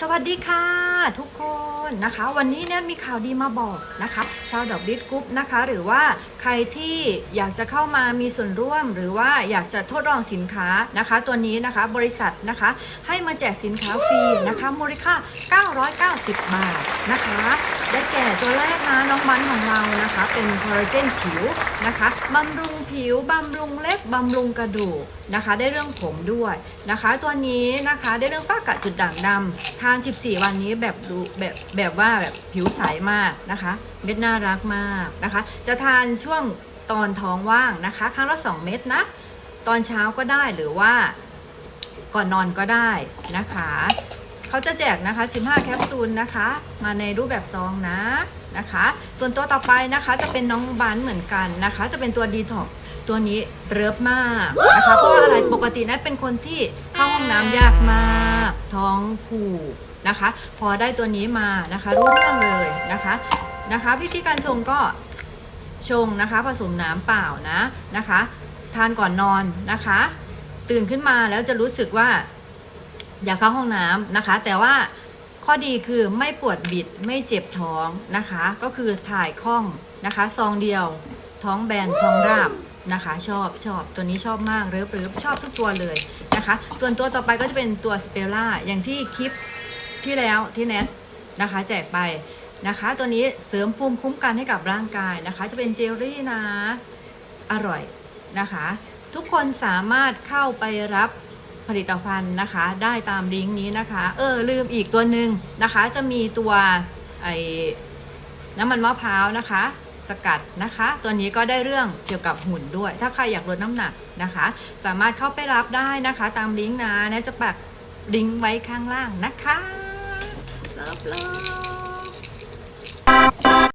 สวัสดีค่ะทุกคนนะคะ วันนี้เนี่ยมีข่าวดีมาบอกนะคะ ชาวดอกดิสกรุ๊ปนะคะ หรือว่าใครที่อยากจะเข้ามามีส่วนร่วม หรือว่าอยากจะทดลองสินค้านะคะ ตัวนี้นะคะบริษัทนะคะ ให้มาแจกสินค้าฟรีนะคะมูลค่า 990 บาทนะคะ ได้แก่ตัวแรกนะน้องมันของเรานะคะ เป็นคอลลาเจนผิวนะคะบำรุงผิวบำรุงเล็บบำรุงกระดูกนะคะ ได้เรื่องผมด้วยนะคะ ตัวนี้นะคะได้เรื่องฝ้ากระจุดด่างดำทาน 14 วันนี้แบบดูแบบแบบว่าแบบผิวใสมากนะคะ เม็ดน่ารักมากนะคะ จะทานช่วงตอนท้องว่างนะคะ ครั้งละ2เม็ดนะ ตอนเช้าก็ได้หรือว่าก่อนนอนก็ได้นะคะเขาจะแจกนะคะ 15 แคปซูลนะคะ มาในรูปแบบซองนะนะคะ ส่วนตัวต่อไปนะคะจะเป็นน้องบันเหมือนกันนะคะ จะเป็นตัวดีท็อก ตัวนี้เริบมากนะคะเพราะว่าอะไรปกตินะเป็นคนที่เข้าห้องน้ำยากมากท้องผูกนะคะ พอได้ตัวนี้มานะคะรู้เรื่องเลยนะคะนะคะ วิธีการชงก็ชงนะคะผสมน้ำเปล่านะนะคะ ทานก่อนนอนนะคะ ตื่นขึ้นมาแล้วจะรู้สึกว่าอยากเข้าห้องน้ำนะคะ แต่ว่าข้อดีคือไม่ปวดบิดไม่เจ็บท้องนะคะ ก็คือถ่ายคล่องนะคะ ซองเดียว ท้องแบนท้องราบนะคะ ชอบชอบตัวนี้ชอบมากเริบเริบชอบทุกตัวเลยนะคะ ส่วนตัวต่อไปก็จะเป็นตัวสเปล่าอย่างที่คลิปที่แล้วที่แนทนะคะแจกไปนะคะ ตัวนี้เสริมภูมิคุ้มกันให้กับร่างกายนะคะ จะเป็นเจลลี่นะอร่อยนะคะ ทุกคนสามารถเข้าไปรับผลิตภัณฑ์นะคะ ได้ตามลิงก์นี้นะคะ เออลืมอีกตัวหนึ่งนะคะ จะมีตัวไอ้น้ำมันมะพร้าวนะคะ สกัดนะคะ ตัวนี้ก็ได้เรื่องเกี่ยวกับหุ่นด้วย ถ้าใครอยากลดน้ำหนักนะคะ สามารถเข้าไปรับได้นะคะ ตามลิงก์นะนะจะปักลิงก์ไว้ข้างล่างนะคะเลิฟเลิฟ